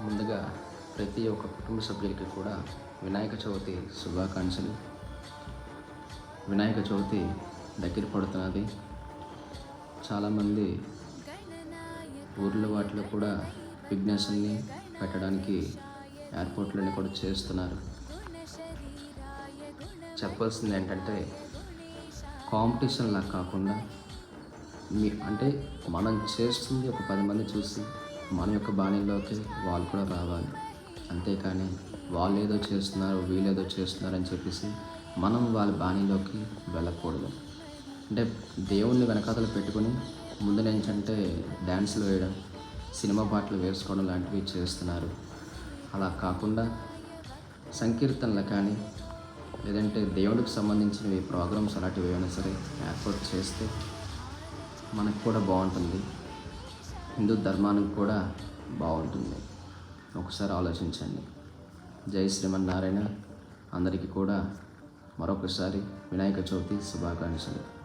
ముందుగా ప్రతి ఒక్క కుటుంబ సభ్యులకి కూడా వినాయక చవితి శుభాకాంక్షలు. వినాయక చవితి దగ్గర పడుతున్నది. చాలామంది ఊర్లో వాటిలో కూడా విఘ్నేశ్వరుని పెట్టడానికి ఏర్పాట్లన్నీ కూడా చేస్తున్నారు. చెప్పాల్సింది ఏంటంటే కాంపిటీషన్లా కాకుండా మీ అంటే మనం చేస్తుంది ఒక పది మంది చూసి మన యొక్క బాణీలోకి వాళ్ళు కూడా రావాలి. అంతేకాని వాళ్ళు ఏదో చేస్తున్నారు వీళ్ళు ఏదో చేస్తున్నారు అని చెప్పేసి మనం వాళ్ళ బాణీలోకి వెళ్ళకూడదు. అంటే దేవుణ్ణి వెనకాతలు పెట్టుకుని ముందు నుంచంటే డ్యాన్సులు వేయడం సినిమా పాటలు వేసుకోవడం లాంటివి చేస్తున్నారు. అలా కాకుండా సంకీర్తనలు కానీ లేదంటే దేవుడికి సంబంధించినవి ప్రోగ్రామ్స్ అలాంటివి ఏమైనా సరే ఏర్పాటు చేస్తే మనకు కూడా బాగుంటుంది. హిందూ ధర్మానికి కూడా బాగుంటుంది. ఒకసారి ఆలోచించండి. జై శ్రీమన్నారాయణ. అందరికీ కూడా మరొకసారి వినాయక చవితి శుభాకాంక్షలు.